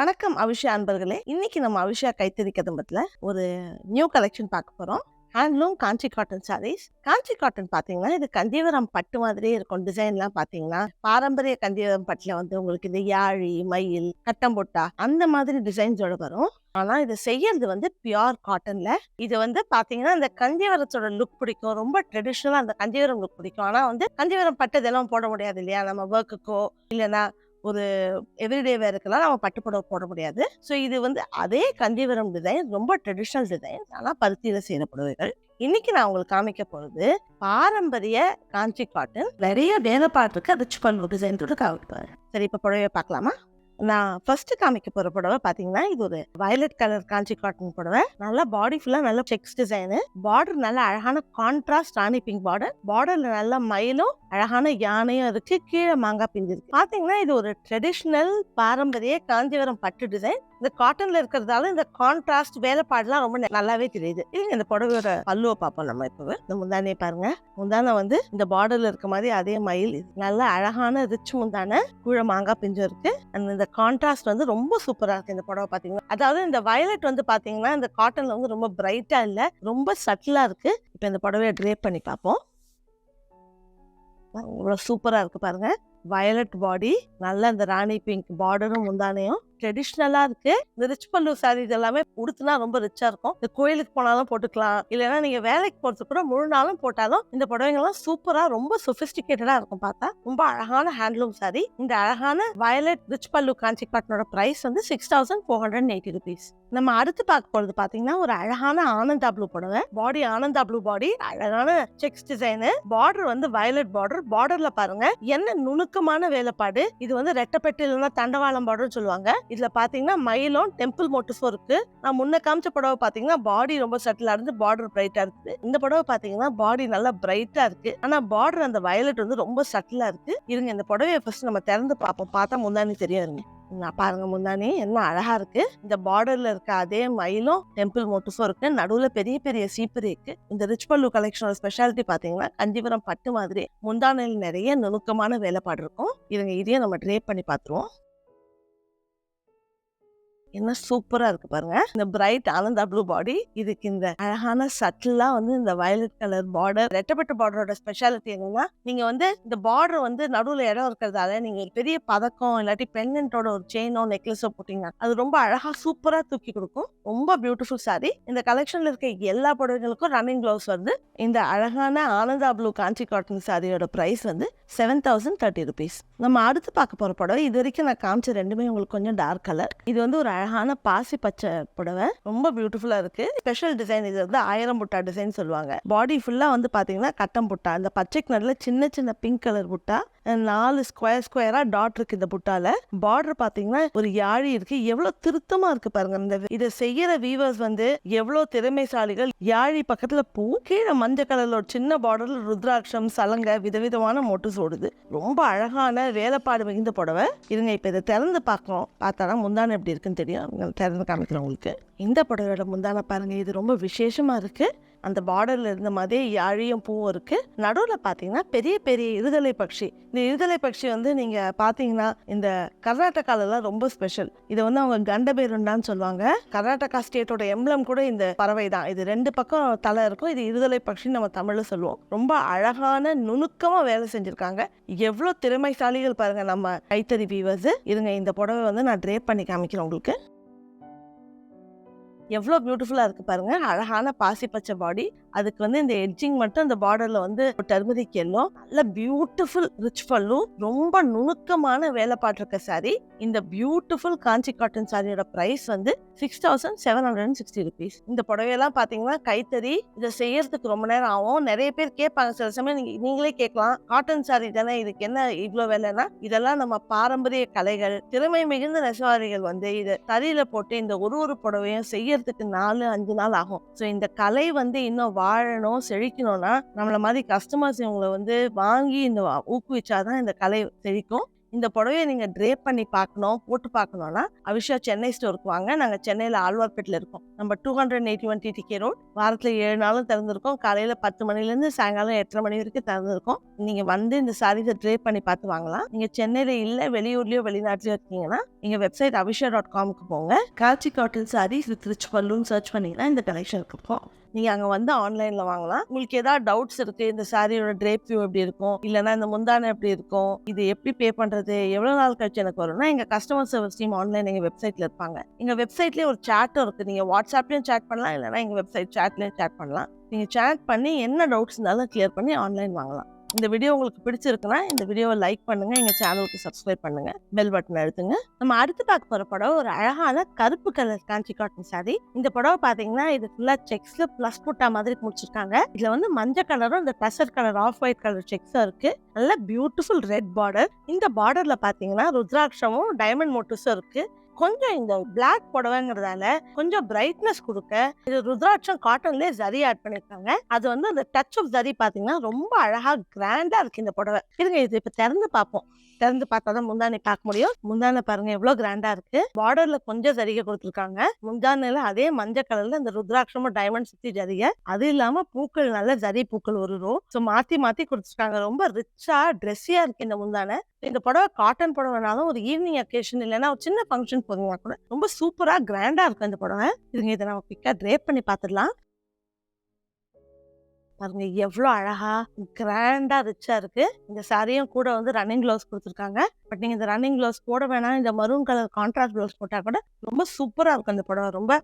வணக்கம் அவிஷா அன்பர்களே. இன்னைக்கு நம்ம அவிஷா கைத்தறி கதம்பத்தில் ஒரு நியூ கலெக்ஷன் பார்க்க போகிறோம் handloom Kanchi cotton saris Kanchi cotton பார்த்தீங்கன்னா இது கந்தீவரம் பட்டு மாதிரியே இருக்கும். டிசைன்லாம் பார்த்தீங்கன்னா பாரம்பரிய கந்திவரம் பட்டில் வந்து உங்களுக்கு இந்த யாழி மயில் கட்டம்பொட்டா அந்த மாதிரி டிசைன்ஸோட வரும். ஆனால் இதை செய்யறது வந்து பியோர் காட்டன்ல இது வந்து பார்த்தீங்கன்னா அந்த கந்திவரத்தோட லுக் பிடிக்கும். ரொம்ப ட்ரெடிஷ்னலாக அந்த கந்திவரம் லுக் பிடிக்கும். ஆனால் வந்து கந்திவரம் பட்டு இதெல்லாம் போட முடியாது இல்லையா? நம்ம ஒர்க்குக்கோ இல்லைன்னா ஒரு எவ்ரிடே வேருக்கெல்லாம் நம்ம பட்டு புடவை போட முடியாது. ஸோ இது வந்து அதே கந்திவரம் டிசைன் ரொம்ப ட்ரெடிஷ்னல் டிசைன் ஆனால் பருத்தியில் செய்கிற புடவைகள். இன்னைக்கு நான் உங்களுக்கு காமிக்க போகிறது பாரம்பரிய காஞ்சி காட்டன் நிறைய வேலைப்பாடு இருக்கு ரிச் பல்லு டிசைன் காமிப்பாரு. சரி இப்போ புடவையை பார்க்கலாமா? நான் ஃபர்ஸ்ட் காமிக்க போற புடவை பாத்தீங்கன்னா இது ஒரு வயலட் கலர் காஞ்சி காட்டன் புடவை. நல்லா பாடி ஃபுல்லா நல்ல செக்ஸ் டிசைனு பார்டர் நல்ல அழகான கான்ட்ராஸ்ட் ராணி பிங்க் பார்டர் பார்டர்ல நல்ல மயிலும் அழகான யானையும் இருக்கு. கீழே மாங்காய் பிஞ்சு இருக்கு. பாத்தீங்கன்னா இது ஒரு ட்ரெடிஷ்னல் பாரம்பரிய காஞ்சிபுரம் பட்டு டிசைன் இந்த காட்டன்ல இருக்கிறதால இந்த கான்ட்ராஸ்ட் வேலைப்பாடுலாம் ரொம்ப நல்லாவே தெரியுது. இல்லைங்க இந்த புடவையோட பல்லுவை பார்ப்போம் நம்ம இப்போ. இந்த முந்தானே பாருங்க. முந்தானை வந்து இந்த பார்டர்ல இருக்க மாதிரி அதே மயில் நல்லா நல்ல அழகான ரிச் முந்தானை கூழ மாங்காய் பிஞ்சும் இருக்கு. அந்த இந்த கான்ட்ராஸ்ட் வந்து ரொம்ப சூப்பராக இருக்குது இந்த புடவை பார்த்தீங்கன்னா அதாவது இந்த வயலட் வந்து பார்த்தீங்கன்னா இந்த காட்டனில் வந்து ரொம்ப பிரைட்டாக இல்லை ரொம்ப சட்டிலாக இருக்குது இப்போ இந்த புடவையை ட்ரேப் பண்ணி பார்ப்போம் இவ்வளோ சூப்பராக இருக்குது பாருங்கள் வயலட் பாடி நல்ல இந்த ராணி பிங்க் பார்டரும் முந்தானையும் ட்ரெடிஷ்னலா இருக்கு. இந்த ரிச் பல்லு சாரீஸ் எல்லாமே உடுத்துனா ரொம்ப ரிச்சா இருக்கும். இந்த கோயிலுக்கு போனாலும் போட்டுக்கலாம். இல்லைன்னா நீங்க வேலைக்கு போறது கூட முழு நாளும் போட்டாலும் இந்த புடவைங்கெல்லாம் சூப்பரா ரொம்ப சொபிஸ்டிகேட்டடா இருக்கும் பார்த்தா. ரொம்ப அழகான ஹேண்ட்லூம் சாரி இந்த அழகான வயலட் ரிச் பல்லு காஞ்சி காட்டனோட பிரைஸ் வந்து six thousand four hundred eighty rupees நம்ம அடுத்து பார்க்க போறது பாத்தீங்கன்னா ஒரு அழகான ஆனந்தா ப்ளூ புடவை. பாடி ஆனந்தா ப்ளூ பாடி அழகான செக்ஸ் டிசைனு பார்டர் வந்து வயலட் பார்டர் பார்டர்ல பாருங்க. என்ன நுணுக்கமான வேலைப்பாடு. இது வந்து ரெட்டப்பெட்டு இல்லைன்னா தண்டவாளம் பார்டர்னு சொல்லுவாங்க. இதில் பார்த்தீங்கன்னா மயிலும் டெம்பிள் மோட்டிஃபும் இருக்கு. நான் முன்ன காமிச்ச புடவை பார்த்தீங்கன்னா பாடி ரொம்ப சட்டிலாக இருந்து பார்டர் பிரைட்டாக இருக்குது. இந்த புடவை பார்த்தீங்கன்னா பாடி நல்லா பிரைட்டாக இருக்குது ஆனால் பார்டர் அந்த வயலட் வந்து ரொம்ப சட்டிலாக இருக்கு. இருங்க இந்த புடவையை ஃபர்ஸ்ட் நம்ம திறந்து பார்ப்போம். பார்த்தா முந்தானி தெரியாதுங்க. நான் பாருங்க முந்தானி என்ன அழகா இருக்கு. இந்த பார்டர்ல இருக்க அதே மயிலும் டெம்பிள் மோட்டிஃபும் இருக்கு. நடுவுல பெரிய பெரிய சீப்பு இருக்கு. இந்த ரிச் பல்லு கலெக்ஷனோட ஸ்பெஷாலிட்டி பாத்தீங்கன்னா கஞ்சிபுரம் பட்டு மாதிரி முந்தானையில் நிறைய நுணுக்கமான வேலைப்பாடு இருக்கும். இதுங்க இதையும் நம்ம ட்ரேப் பண்ணி பார்த்துருவோம். என்ன சூப்பரா இருக்கு பாருங்க. இந்த பிரைட் ஆனந்தா ப்ளூ பாடி. இதுக்கு இந்த அழகான சட்டிலா வந்து இந்த வயலட் கலர் பார்டர். ரெட்டப்பட்ட பார்டரோட ஸ்பெஷாலிட்டி என்னன்னா நீங்க வந்து இந்த பார்டர் வந்து நடுவுல இடம் இருக்கிறதால நீங்க ஒரு பெரிய பதக்கம் இல்லாட்டி பெண்ணோட ஒரு செயினோ நெக்லஸோ போட்டீங்க அது ரொம்ப அழகா சூப்பரா தூக்கி கொடுக்கும். ரொம்ப பியூட்டிஃபுல் சாரி இந்த கலெக்ஷன்ல இருக்க எல்லா புடவைகளுக்கும் ரன்னிங் க்ளவுஸ் வந்து இந்த அழகான ஆனந்தா ப்ளூ காஞ்சி காட்டன் சாரியோட பிரைஸ் வந்து செவன் தௌசண்ட் தேர்ட்டி ருபீஸ் நம்ம அடுத்து பார்க்க போற புடவை இது வரைக்கும் நான் காமிச்ச ரெண்டுமே உங்களுக்கு கொஞ்சம் டார்க் கலர் இது வந்து ஒரு அழகான பாசி பச்சை புடவை. ரொம்ப பியூட்டிஃபுல்லா இருக்கு. ஸ்பெஷல் டிசைன் இது வந்து ஆயிரம் புட்டா டிசைன் சொல்லுவாங்க. பாடி ஃபுல்லா வந்து பாத்தீங்கன்னா கட்டம் புட்டா. இந்த பச்சைக்கு நடுல சின்ன சின்ன பிங்க் கலர் புட்டா. நாலு ஸ்கொயர் ஸ்கொயரா டாட் இருக்கு இந்த புட்டால. பார்டர் பாத்தீங்கன்னா ஒரு யாழி இருக்கு. எவ்வளவு திருத்தமா இருக்கு பாருங்க. இந்த இதை செய்யற வீவர்ஸ் வந்து எவ்வளவு திறமைசாலிகள். யாழி பக்கத்துல பூ கீழே மஞ்சள் கலர்ல ஒரு சின்ன பார்டர்ல ருத்ராட்சம் சலங்க விதவிதமான மொட்டு ஓடுது ரொம்ப அழகான வேலைப்பாடு மிகுந்த புடவை. இருங்க இப்ப இதை திறந்து பார்க்கணும். பார்த்தாதான் முந்தானம் எப்படி இருக்குன்னு தெரியும். திறந்து காமிக்கிறேன் உங்களுக்கு. இந்த புடவையோட முந்தானம் பாருங்க. இது ரொம்ப விசேஷமா இருக்கு. அந்த பார்டர்ல இருந்த மாதிரி யாழியும் பூவும் இருக்கு. நடுவில் பார்த்தீங்கன்னா பெரிய பெரிய இருதலை பட்சி. இந்த இருதலை பட்சி வந்து நீங்க பாத்தீங்கன்னா இந்த கர்நாடகாலலாம் ரொம்ப ஸ்பெஷல் இதை வந்து அவங்க கண்டபேருண்டான்னு சொல்லுவாங்க. கர்நாடகா ஸ்டேட்டோட எம்லம் கூட இந்த பறவை தான். இது ரெண்டு பக்கம் தலை இருக்கும். இது இருதலை பட்சின்னு நம்ம தமிழில் சொல்லுவோம். ரொம்ப அழகான நுணுக்கமா வேலை செஞ்சிருக்காங்க. எவ்வளோ திறமைசாலிகள் பாருங்க நம்ம கைத்தறி வீவர்ஸ் இருங்க இந்த புடவை வந்து நான் ட்ரேப் பண்ணி காமிக்கிறேன் உங்களுக்கு. எவ்வளோ பியூட்டிஃபுல்லாக இருக்குது பாருங்க. அழகான பாசி பச்சை பாடி அதுக்கு வந்து இந்த எட்ஜிங் மட்டும் இந்த பார்டரில் வந்து டர்மரிக் எல்லோ நல்ல பியூட்டிஃபுல் ரிச் பல்லும். ரொம்ப நுணுக்கமான வேலைப்பாடு சாரீ சாரி இந்த பியூட்டிஃபுல் காஞ்சி காட்டன் சாரியோட ப்ரைஸ் வந்து six thousand seven hundred and sixty rupees இந்த புடவையெல்லாம் பார்த்தீங்கன்னா கைத்தறி இதை செய்யறதுக்கு ரொம்ப நேரம் ஆகும். நிறைய பேர் கேட்பாங்க சில சமயம் நீங்கள் நீங்களே கேட்கலாம். காட்டன் சாரி தானே இதுக்கு என்ன இவ்வளோ வேலைன்னா? இதெல்லாம் நம்ம பாரம்பரிய கலைகள் திறமை மிகுந்த நெசவாரிகள் வந்து இதை தறியில போட்டு இந்த ஒரு ஒரு புடவையும் செய்யறதுக்கு நாலு அஞ்சு நாள் ஆகும். ஸோ இந்த கலை வந்து இன்னும் வாழணும் செழிக்கணும்னா நம்மள மாதிரி கஸ்டமர்ஸ் இவங்களை வந்து வாங்கி இந்த ஊக்குவிச்சாதான் இந்த கலை செழிக்கும். இந்த புடவைய நீங்க ட்ரேப் பண்ணி பார்க்கணும் போட்டு பார்க்கணும்னா அவிஷா சென்னை ஸ்டோருக்கு வாங்க. நாங்க சென்னையில ஆழ்வார்பேட்டில் இருக்கோம். நம்ம two hundred eighty one TTK road வாரத்துல ஏழு நாளும் திறந்திருக்கோம். காலையில பத்து மணில இருந்து சாயங்காலம் எட்டரை மணி வரைக்கும் திறந்திருக்கோம். நீங்க வந்து இந்த சாரீஸை ட்ரேப் பண்ணி பார்த்து வாங்கலாம். நீங்க சென்னையில இல்ல வெளியூர்லயோ வெளிநாட்டுலயோ இருக்கீங்கன்னா நீங்க வெப்சைட் அபிஷா டாட் காமுக்கு போங்க. காட்சி காட்டில் சாரீஸ் வித் ரிச் பல்லுன்னு சர்ச் பண்ணீங்கன்னா இந்த கலெக்ஷன் இருக்கும். நீங்க அங்க வந்து ஆன்லைன்ல வாங்கலாம். உங்களுக்கு ஏதாவது டவுட்ஸ் இருக்கு இந்த சாரியோட ட்ரேப் வியூ எப்படி இருக்கும்? இல்லைன்னா இந்த முந்தானை எப்படி இருக்கும்? இது எப்படி பே அது எவ்வளோ நாள் கழிச்சு எனக்கு வரும்னா எங்கள் கஸ்டமர் சர்வீஸ் டீம் ஆன்லைன் எங்கள் வெப்சைட்டில் இருப்பாங்க. எங்கள் வெப்சைட்லேயே ஒரு சாட்டும் இருக்குது நீங்கள் வாட்ஸ்அப்லேயும் சேட் பண்ணலாம் இல்லைன்னா எங்கள் வெப்சைட் சாட்லயும் சேட் பண்ணலாம். நீங்கள் சேட் பண்ணி என்ன டவுட்ஸ் இருந்தாலும் கிளியர் பண்ணி ஆன்லைன் வாங்கலாம். இந்த வீடியோ உங்களுக்கு பிடிச்சிருக்குன்னா இந்த வீடியோவை லைக் பண்ணுங்க. எங்க சேனலுக்கு சப்ஸ்கிரைப் பண்ணுங்க. பெல் பட்டன் அழுத்துங்க. நம்ம அடுத்து பார்க்க போற படம் ஒரு அழகான கருப்பு கலர் காஞ்சி காட்டன் சாரி இந்த படம் பாத்தீங்கன்னா இது ஃபுல்லா செக்ஸ்ல பிளஸ் புட்டா மாதிரி முடிச்சிருக்காங்க. இதுல வந்து மஞ்சள் கலரும் இந்த tussar colour off white colour செக்ஸும் இருக்கு. நல்ல பியூட்டிஃபுல் ரெட் பார்டர் இந்த பார்டர்ல பாத்தீங்கன்னா ருத்ராட்சமும் டைமண்ட் மோட்டிவ்ஸும் இருக்கு. கொஞ்சம் இந்த பிளாக் புடவைங்கிறதால கொஞ்சம் பிரைட்னஸ் கொடுக்க இது ருத்ராட்சம் காட்டன்லேயே ஜரி ஆட் பண்ணியிருக்காங்க அது வந்து அந்த டச் ஆஃப் ஜரி பார்த்தீங்கன்னா ரொம்ப அழகாக கிராண்டாக இருக்குது இந்த புடவை. இருங்க இது இப்போ திறந்து பார்ப்போம். திறந்து பார்த்தா தான் முந்தானை பார்க்க முடியும். முந்தானை பாருங்க எவ்வளவு கிராண்டா இருக்கு. பார்டர்ல கொஞ்சம் ஜரிகை கொடுத்துருக்காங்க. முந்தானையில அதே மஞ்சள் கலர்ல இந்த ருத்ராட்சமும் டைமண்ட் சுத்தி ஜரிகை அது இல்லாம பூக்கள் நல்ல ஜரி பூக்கள் ஒரு ரோ ஸோ மாத்தி மாத்தி கொடுத்துருக்காங்க. ரொம்ப ரிச்சா ட்ரெஸ்ஸியா இருக்கு இந்த முந்தானை. இந்த புடவை காட்டன் புடவைனாலும் ஒரு ஈவினிங் அக்கேஷன் இல்லைன்னா ஒரு சின்ன ஃபங்க்ஷன் போதுங்கன்னா கூட ரொம்ப சூப்பரா கிராண்டா இருக்கும் இந்த புடவை. இதுங்க இதை நம்ம பிக்காக ட்ரேப் பண்ணி பார்த்துடலாம். பாருங்க எவ்வளோ அழகா கிராண்டா ரிச்சா இருக்கு. இந்த சாரியும் கூட வந்து ரன்னிங் க்ளவுஸ் கொடுத்துருக்காங்க. பட் நீங்க இந்த ரன்னிங் க்ளவுஸ் போட வேணாம். இந்த மரூன் கலர் கான்ட்ராஸ்ட் க்ளவுஸ் போட்டா கூட ரொம்ப சூப்பரா இருக்கும் இந்த படம் ரொம்ப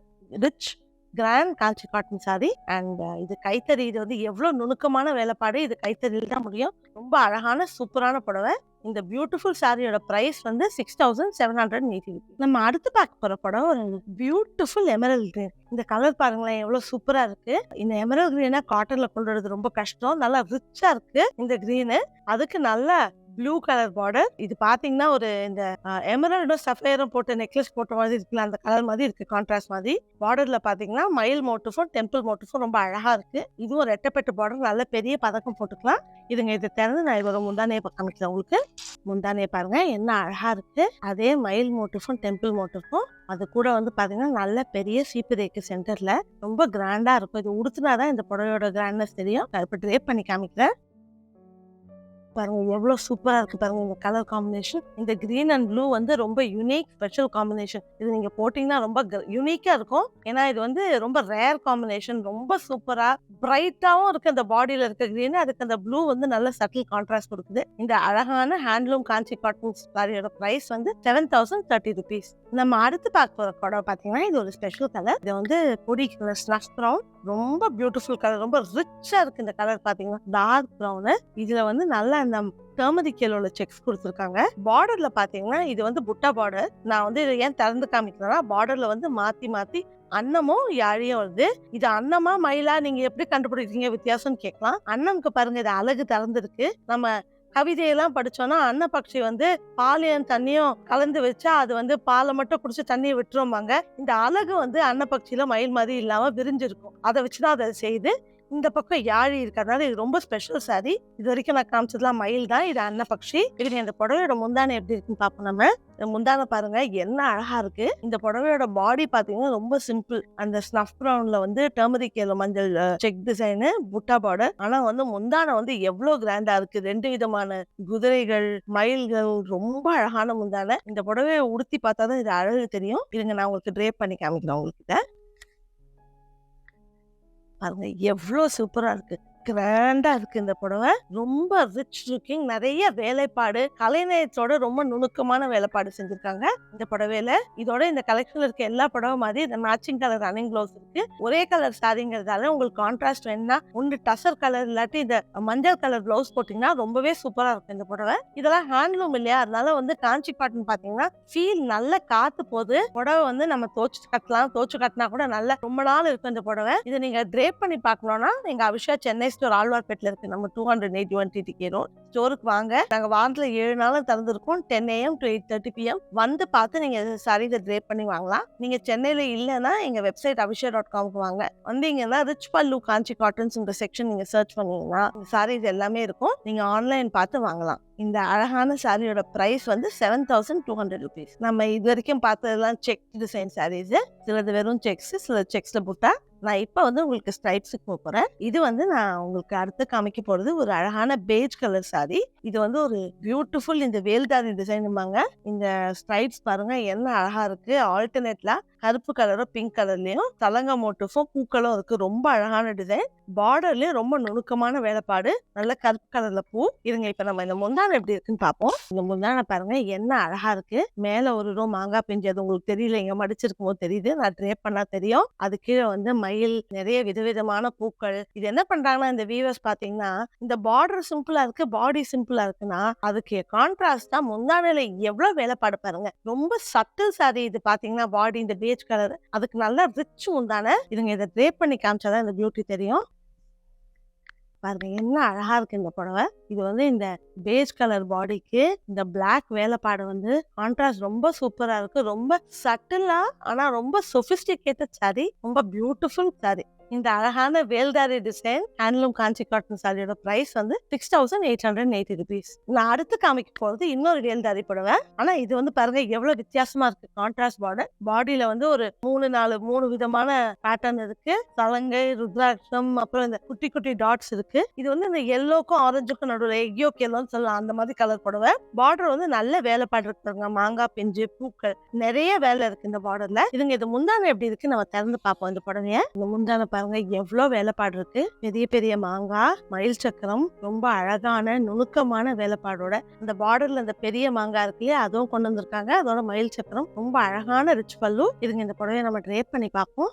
rich grand Kanchi cotton sari and uh, இது கைத்தறி இது வந்து எவ்வளோ நுணுக்கமான வேலைப்பாடு இது கைத்தறியில் தான் முடியும். ரொம்ப அழகான சூப்பரான புடவை. இந்த பியூட்டிஃபுல் சாரியோட ப்ரைஸ் வந்து six thousand seven hundred eighty நம்ம அடுத்து பார்க்க போகிற படம் ஒரு பியூட்டிஃபுல் எமரல் கிரீன் இந்த கலர் பாருங்களேன் எவ்வளோ சூப்பராக இருக்குது இந்த எமரல் கிரீனை காட்டனில் கொண்டு வரது ரொம்ப கஷ்டம். நல்லா ரிச்சாக இருக்குது இந்த கிரீனு அதுக்கு நல்ல ப்ளூ கலர் பார்டர் இது பாத்தீங்கன்னா ஒரு இந்த எமரல்டும் சஃபேரும் போட்டு நெக்லஸ் போட்ட மாதிரி இருக்குல்ல அந்த கலர் மாதிரி இருக்கு கான்ட்ராஸ்ட் மாதிரி. பார்டர்ல பாத்தீங்கன்னா மயில் மோட்டிஃபும் டெம்பிள் மோட்டிஃபும் ரொம்ப அழகா இருக்கு. இதுவும் ரெட்டப்பெட்டு பார்டர் நல்ல பெரிய பதக்கம் போட்டுக்கலாம். இதுங்க இதை திறந்து நான் இதோட முந்தானே காமிக்கிறேன் உங்களுக்கு. முந்தானையை பாருங்க என்ன அழகா இருக்கு. அதே மயில் மோட்டிஃபும் டெம்பிள் மோட்டிஃபும் அது கூட வந்து பாத்தீங்கன்னா நல்ல பெரிய சீப்பு ரேக்கு சென்டர்ல ரொம்ப கிராண்டா இருக்கும். இது உடுத்துனாதான் இந்த புடவையோட கிராண்ட்னஸ் தெரியும். அதை இப்போ ட்ரேப் பண்ணி காமிக்கிறேன். பாருங்க எவ்வளவு சூப்பரா இருக்கு பாருங்க இந்த கலர் காம்பினேஷன் இந்த கிரீன் அண்ட் ப்ளூ வந்து ரொம்ப யூனிக் ஸ்பெஷல் காம்பினேஷன் இது நீங்க போட்டீங்கன்னா ரொம்ப யூனிக்கா இருக்கும். ஏன்னா இது வந்து ரொம்ப ரேர் காம்பினேஷன் ரொம்ப சூப்பரா பிரைட்டாவும் இருக்கு அந்த பாடியில இருக்க கிரீன் அதுக்கு அந்த ப்ளூ வந்து நல்ல சட்டில் கான்ட்ராஸ்ட் கொடுக்குது. இந்த அழகான ஹேண்ட்லூம் காஞ்சி காட்டன் சாரியோட பிரைஸ் வந்து செவன் தௌசண்ட் தேர்ட்டி ருபீஸ் நம்ம அடுத்து பார்க்க போற புடவை பாத்தீங்கன்னா இது ஒரு ஸ்பெஷல் கலர் இது வந்து பொடி கலர் ஸ்னஃப் ப்ரௌன் ரொம்ப பியூட்டிஃபுல் கலர் ரொம்ப ரிச்சா இருக்கு இந்த கலர் பாத்தீங்கன்னா டார்க் ப்ரௌனு இதுல வந்து நல்லா அந்த டெர்மதிக்கலோட செக்ஸ் கொடுத்துருக்காங்க. பார்டர்ல பாத்தீங்கன்னா இது வந்து புட்டா பார்டர் நான் வந்து இதை ஏன் திறந்து காமிக்கிறேன்னா பார்டர்ல வந்து மாத்தி மாத்தி அன்னமும் யாழியும் வருது. இது அன்னமா மயிலா நீங்க எப்படி கண்டுபிடிக்கிறீங்க? வித்தியாசம்னு கேட்கலாம். அன்னம்க்கு பாருங்க இது அழகு திறந்திருக்கு. நம்ம கவிதையெல்லாம் படிச்சோம்னா அன்னப்பக்ஷி வந்து பாலையும் தண்ணியும் கலந்து வச்சா அது வந்து பாலை மட்டும் குடிச்சு தண்ணியை விட்டுருவாங்க இந்த அழகு வந்து அன்னப்பக்ஷியில மயில் மாதிரி இல்லாம விரிஞ்சிருக்கும். அதை வச்சுதான் அதை செய்து இந்த பக்கம் யாழி இருக்கிறதுனால இது ரொம்ப ஸ்பெஷல் சாரி இது வரைக்கும் நான் காமிச்சதுலாம் மயில் தான் இது அன்னப்பக்ஷி இது இந்த புடவையோட முந்தானை எப்படி இருக்குன்னு பார்ப்போம் நம்ம. இந்த முந்தானை பாருங்க என்ன அழகா இருக்கு. இந்த புடவையோட பாடி பாத்தீங்கன்னா ரொம்ப சிம்பிள் அந்த ஸ்னஃப் ப்ரௌன்ல வந்து டர்மரிக் எல்லோ மஞ்சள் செக் டிசைனு புட்டா பார்டர் ஆனா வந்து முந்தானை வந்து எவ்வளவு கிராண்டா இருக்கு. ரெண்டு விதமான குதிரைகள் மயில்கள் ரொம்ப அழகான முந்தானை. இந்த புடவையை உடுத்தி பார்த்தா தான் இது அழகு தெரியும். இருங்க நான் உங்களுக்கு ட்ரேப் பண்ணி காமிக்கிறேன் உங்களுக்கு பாருங்கள் எவ்வளோ சூப்பராக இருக்குது கிராண்டா இருக்கு இந்த புடவை. ரொம்ப ரிச் லுக்கிங் நிறைய வேலைப்பாடு கலைநயத்தோட ரொம்ப நுணுக்கமான வேலைப்பாடு செஞ்சிருக்காங்க இந்த புடவையில. இதோட இந்த கலெக்ஷன்ல இருக்க எல்லா புடவை மாதிரி இந்த மேட்சிங் கலர் ரன்னிங் க்ளவுஸ் இருக்கு. ஒரே கலர் சாரிங்கிறதால உங்களுக்கு கான்ட்ராஸ்ட் வேணும்னா ஒன்று டசர் கலர் இல்லாட்டி இந்த மஞ்சள் கலர் ப்ளவுஸ் போட்டீங்கன்னா ரொம்பவே சூப்பரா இருக்கும் இந்த புடவை. இதெல்லாம் ஹேண்ட்லூம் இல்லையா? அதனால வந்து காஞ்சி காட்டன் பாத்தீங்கன்னா ஃபீல் நல்ல காத்து போது புடவை வந்து நம்ம தோச்சு கட்டலாம். தோச்சு கட்டினா கூட நல்ல ரொம்ப நாள் இருக்கும் இந்த புடவை. இதை நீங்க ட்ரேப் பண்ணி பார்க்கணும்னா நீங்க அபிஷா சென்னை ஸ்டோர் ஆழ்வார்பேட்டில் இருக்கு. நம்ம two hundred eighty one TTK road ஸ்டோருக்கு வாங்க. நாங்கள் வாரத்தில் ஏழு நாளும் திறந்துருக்கோம். Ten AM to eight thirty PM வந்து பார்த்து நீங்கள் சாரீஸை ட்ரேப் பண்ணி வாங்கலாம். நீங்கள் சென்னையில் இல்லைன்னா எங்கள் வெப்சைட் அபிஷேக் டாட் காம்க்கு வாங்க. வந்தீங்கன்னா ரிச் பல்லு காஞ்சி காட்டன்ஸ்ன்ற செக்ஷன் நீங்கள் சர்ச் பண்ணீங்கன்னா சாரீஸ் எல்லாமே இருக்கும். நீங்கள் ஆன்லைன் பார்த்து வாங்கலாம். இந்த அழகான சாரியோட ப்ரைஸ் வந்து seven thousand two hundred rupees நம்ம இது வரைக்கும் பார்த்ததெல்லாம் செக் டிசைன் சாரீஸ் சிலது வெறும் செக்ஸ் சில செக்ஸில் புட்டா நான் இப்போ வந்து உங்களுக்கு ஸ்ட்ரைப்ஸுக்கு போக போகிறேன் இது வந்து நான் உங்களுக்கு அடுத்து காமிக்க போகிறது ஒரு அழகான பேஜ் கலர் சாரி இது வந்து ஒரு பியூட்டிஃபுல் இந்த வேல்தாரி டிசைனுமாங்க இந்த ஸ்ட்ரைப்ஸ் பாருங்கள் என்ன அழகாக இருக்குது ஆல்டர்னேட்லாம் கருப்பு கலரும் பிங்க் கலர்லயும் தலங்க மோட்டிஃபும் பூக்களும் இருக்கு ரொம்ப அழகான டிசைன் பார்டர்லயும் ரொம்ப நுணுக்கமான வேலைப்பாடு. நல்ல கருப்பு கலர்ல பூ. இருங்க இப்ப நம்ம இந்த முந்தானை எப்படி இருக்குன்னு பார்ப்போம். இந்த முந்தானை பாருங்க என்ன அழகா இருக்கு. மேல ஒரு ரூம் மாங்காய் பிஞ்சது அது உங்களுக்கு தெரியல இங்க மடிச்சிருக்கும் போது தெரியுது. நான் ட்ரே பண்ணா தெரியும். அது கீழே வந்து மயில் நிறைய விதவிதமான பூக்கள். இது என்ன பண்றாங்கன்னா இந்த வியூவர்ஸ் பாத்தீங்கன்னா இந்த பார்டர் சிம்பிளா இருக்கு பாடி சிம்பிளா இருக்குன்னா அதுக்கு கான்ட்ராஸ்டா முந்தானையில எவ்வளவு வேலைப்பாடு பாருங்க. ரொம்ப சட்டில் சாரி இது பாத்தீங்கன்னா பாடி இந்த பேஜ் கலர் அதுக்கு நல்லா ரிச் உண்டான இதுங்க இதை ட்ரேப் பண்ணி காமிச்சாதான் இந்த பியூட்டி தெரியும். பாருங்க என்ன அழகா இருக்கு இந்த புடவை. இது வந்து இந்த பேஜ் கலர் பாடிக்கு இந்த பிளாக் வேலைப்பாடு வந்து கான்ட்ராஸ்ட் ரொம்ப சூப்பரா இருக்கு. ரொம்ப சட்டிலா ஆனா ரொம்ப சொபிஸ்டிகேட்டட் சாரி ரொம்ப பியூட்டிஃபுல் சாரி இந்த அழகான Veldhari design handloom Kanchi cotton சாரியோட பிரைஸ் வந்து six thousand eight hundred eighty rupees நான் அடுத்து காமிக்க போறது இன்னொரு வேல்தாரி புடவை ஆனா இது வந்து பாருங்க எவ்வளவு வித்தியாசமா இருக்கு. கான்ட்ராஸ்ட் பார்டர் பாடியில வந்து ஒரு மூணு நாலு மூணு விதமான பேட்டர்ன் இருக்கு. சலங்கை ருத்ராட்சம் அப்புறம் இந்த குட்டி குட்டி டாட்ஸ் இருக்கு. இது வந்து இந்த எல்லோக்கும் ஆரஞ்சுக்கும் நடுவில் எக்யோ எல்லோன்னு சொல்லலாம். அந்த மாதிரி கலர் புடவை பார்டர் வந்து நல்ல வேலைப்பாடு இருக்குங்க மாங்காய் பிஞ்சு பூக்கள் நிறைய வேலை இருக்கு இந்த பார்டர்ல இதுங்க இது முந்தானை எப்படி இருக்கு நம்ம திறந்து பார்ப்போம் இந்த புடவைய இந்த முந்தானை பாருங்க எவ்வளோ வேலைப்பாடு இருக்கு பெரிய பெரிய மாங்காய் மயில் சக்கரம் ரொம்ப அழகான நுணுக்கமான வேலைப்பாடோட இந்த பார்டர்ல இந்த பெரிய மாங்காய் இருக்கு இல்லையா அதுவும் கொண்டு வந்திருக்காங்க. அதோட மயில் சக்கரம் ரொம்ப அழகான ரிச் பல்லு. இதுங்க இந்த புடவைய நம்ம ட்ரேப் பண்ணி பார்ப்போம்.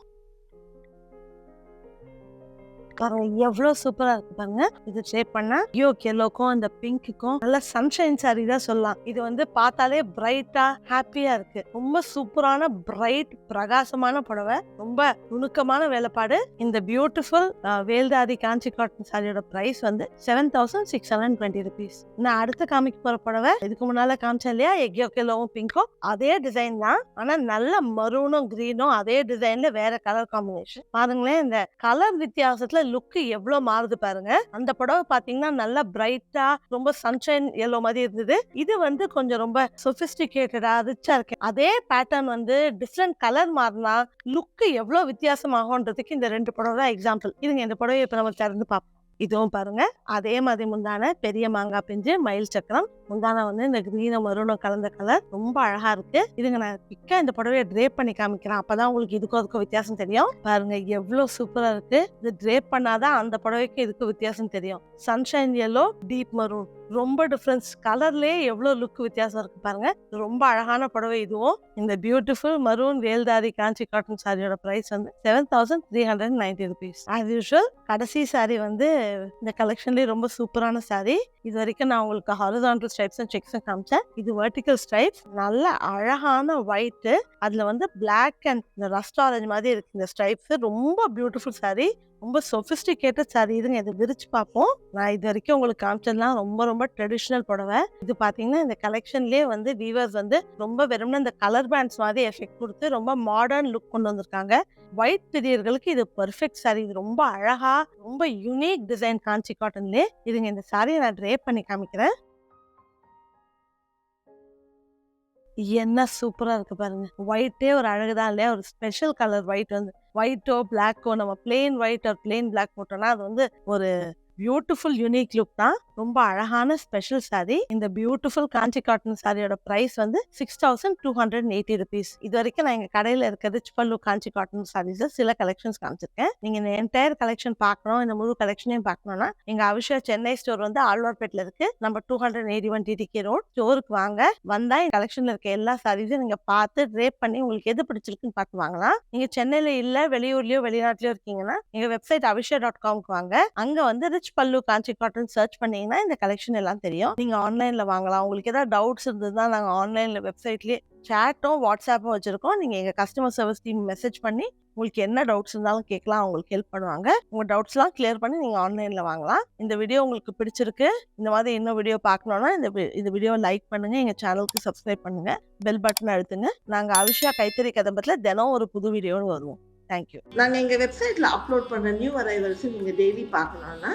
எவ்வளோ சூப்பராக சூப்பரா இருக்கு பாருங்க. இது ஷேப் பண்ணா யோ எல்லோக்கும் அந்த பிங்க்குக்கும் நல்ல சன்ஷைன் சாரி தான் சொல்லலாம். இது வந்து பார்த்தாலே பிரைட்டா ஹாப்பியா இருக்கு. ரொம்ப சூப்பரான பிரைட் பிரகாசமான புடவை. ரொம்ப நுணுக்கமான வேலைப்பாடு. இந்த பியூட்டிஃபுல் வேல்தாதி காஞ்சி காட்டன் சாரியோட பிரைஸ் வந்து seven thousand six hundred twenty rupees நான் அடுத்து காமிக்க போற புடவை இதுக்கு முன்னால காமிச்சேன் இல்லையா? எக்யோ கெல்லோவும் பிங்க்கும் அதே டிசைன் தான். ஆனா நல்ல மரூனும் கிரீனும் அதே டிசைன்ல வேற கலர் காம்பினேஷன் பாருங்களேன் இந்த கலர் வித்தியாசத்துல லுக்கு எவ்வளவு மாறுது பாருங்க. அந்த புடவை பாத்தீங்கன்னா நல்லா பிரைட்டா ரொம்ப சன்ஷைன் எல்லோ மாதிரி இருந்தது. இது வந்து கொஞ்சம் ரொம்ப சொபிஸ்டிகேட்டடா ரிச்சா இருக்கு. அதே பேட்டர்ன் வந்து டிஃப்ரெண்ட் கலர் மாறினா லுக் எவ்வளவு வித்தியாசமாகும்ன்றதுக்கு இந்த ரெண்டு புடவை தான் எக்ஸாம்பிள் இதுங்க இந்த புடவை இப்ப நம்ம திறந்து பார்ப்போம் இதுவும் பாருங்க. அதே மாதிரி முந்தான பெரிய மாங்காய் பிஞ்சு மயில் சக்கரம். முந்தான வந்து இந்த கிரீன மருணும் கலந்த கலர் ரொம்ப அழகா இருக்கு. இதுங்க நான் பிக்கா இந்த புடவைய ட்ரேப் பண்ணி காமிக்கிறேன். அப்பதான் உங்களுக்கு இதுக்கும் அதுக்கும் வித்தியாசம் தெரியும். பாருங்க எவ்வளவு சூப்பரா இருக்கு. இது ட்ரேப் பண்ணாதான் அந்த புடவைக்கு இதுக்கு வித்தியாசம் தெரியும். சன்ஷைன் எல்லோ டீப் மரூன் ரொம்ப டிஃப்ரென்ஸ் கலர்லயே எவ்வளவு லுக் வித்தியாசம் இருக்கு பாருங்க. ரொம்ப அழகான புடவை இதுவும். இந்த beautiful maroon Veldhari Kanchi cotton சாரியோட ப்ரைஸ் வந்து seven thousand three hundred ninety rupees as usual கடைசி சாரி வந்து இந்த கலெக்ஷன்லேயே ரொம்ப சூப்பரான சாரி இது வரைக்கும் நான் உங்களுக்கு ஹாரிசான்டல் ஸ்ட்ரைப்ஸ் அண்ட் செக்ஸும் காமிச்சேன். இது வெர்டிக்கல் ஸ்ட்ரைப்ஸ் நல்ல அழகான ஒயிட்டு அதில் வந்து பிளாக் அண்ட் இந்த ரஸ்ட் ஆரஞ்சு மாதிரி இருக்கு இந்த ஸ்ட்ரைப்ஸ் ரொம்ப பியூட்டிஃபுல் சாரி ரொம்ப சொபிஸ்டிகேட்டட் சாரி இதுங்க இதை விரிச்சு பார்ப்போம். நான் இது வரைக்கும் உங்களுக்கு காமிச்சதுலாம் ரொம்ப ரொம்ப ட்ரெடிஷ்னல் புடவை. இது பார்த்தீங்கன்னா இந்த கலெக்ஷன்லேயே வந்து வீவர்ஸ் வந்து ரொம்ப வெறும்னா இந்த கலர் பேண்ட்ஸ் மாதிரி எஃபெக்ட் கொடுத்து ரொம்ப மாடர்ன் லுக் கொண்டு வந்திருக்காங்க. ஒயிட் பிரியர்களுக்கு இது பெர்ஃபெக்ட் சாரி இது ரொம்ப அழகா ரொம்ப யூனிக் டிசைன் காஞ்சி காட்டன்லேயே இதுங்க இந்த சாரியை நான் ட்ரேப் பண்ணி காமிக்கிறேன். என்ன சூப்பராக இருக்கு பாருங்க. ஒயிட்டே ஒரு அழகுதான் இல்லையா? ஒரு ஸ்பெஷல் கலர் ஒயிட் வந்து ஒயிட்டோ பிளாக்கோ நம்ம பிளெயின் ஒயிட் ஒரு பிளெயின் பிளாக் போட்டோம்னா அது வந்து ஒரு பியூட்டிஃபுல் யூனிக் லுக் தான். ரொம்ப அழகான ஸ்பெஷல் சாரி இந்த பியூட்டிஃபுல் காஞ்சி காட்டன் சாரியோட ப்ரைஸ் வந்து six thousand two hundred eighty rupees இது வரைக்கும் நான் எங்க கடையில இருக்கிறது சிப்பல்லு காஞ்சி காட்டன் சாரீஸ் சில கலெக்ஷன்ஸ் காமிச்சிருக்கேன். நீங்க இந்த என்டையர் கலெக்ஷன் பார்க்கணும் இந்த முழு கலெக்ஷனையும் பார்க்கணும்னா எங்க அவிஷா சென்னை ஸ்டோர் வந்து ஆழ்வார்பேட்டில் இருக்கு. நம்ம two hundred eighty one TTK road ஸ்டோருக்கு வாங்க. வந்தா இந்த கலெக்ஷன்ல இருக்க எல்லா சாரீஸும் நீங்க பார்த்து ட்ரேப் பண்ணி உங்களுக்கு எது பிடிச்சிருக்குன்னு பார்த்து வாங்கலாம். நீங்க சென்னையில இல்ல வெளியூர்லயோ வெளிநாட்டிலயோ இருக்கீங்கன்னா எங்க வெப்சைட் அவிஷா டாட் காம்க்கு வாங்க. அங்க வந்து ரிச் பல்லு காஞ்சி காட்டன் சர்ச் பண்ணீங்கன்னா இந்த கலெக்ஷன் எல்லாம் தெரியும். நீங்க ஆன்லைன்ல வாங்கலாம். உங்களுக்கு ஏதாவது டவுட்ஸ் இருந்ததுன்னா நாங்க ஆன்லைன்ல வெப்சைட்லயே சேட்டும் வாட்ஸ்அப்பும் வச்சிருக்கோம். நீங்க எங்க கஸ்டமர் சர்வீஸ் டீம் மெசேஜ் பண்ணி உங்களுக்கு என்ன டவுட்ஸ் இருந்தாலும் கேட்கலாம். அவங்களுக்கு ஹெல்ப் பண்ணுவாங்க. உங்க டவுட்ஸ்லாம் கிளியர் பண்ணி நீங்க ஆன்லைன்ல வாங்கலாம். இந்த வீடியோ உங்களுக்கு பிடிச்சிருக்கு. இந்த மாதிரி இன்னும் வீடியோ பார்க்கணும்னா இந்த வி- இந்த வீடியோவை லைக் பண்ணுங்க. எங்க சேனலுக்கு சப்ஸ்கிரைப் பண்ணுங்க. பெல் பட்டன் அழுத்துங்க. நாங்க அவிஷா கைத்தறி கதம்பத்துல தினம் ஒரு புது வீடியோன்னு வருவோம். தேங்க்யூ நாங்கள் எங்கள் வெப்சைட்டில் அப்லோட் பண்ணுற நியூ அரைவல்ஸ் நீங்கள் டெய்லி பார்க்கணுன்னா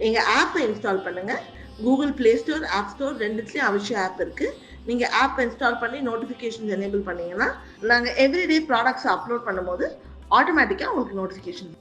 எங்கள் ஆப்பை இன்ஸ்டால் பண்ணுங்கள் Google Play Store App Store ரெண்டுத்துலேயும் அவசியம் ஆப் இருக்குது நீங்கள் ஆப் இன்ஸ்டால் பண்ணி நோட்டிஃபிகேஷன்ஸ் எனேபிள் பண்ணீங்கன்னா நாங்கள் எவ்ரிடே ப்ராடக்ட்ஸ் அப்லோட் பண்ணும்போது ஆட்டோமேட்டிக்காக உங்களுக்கு நோட்டிஃபிகேஷன்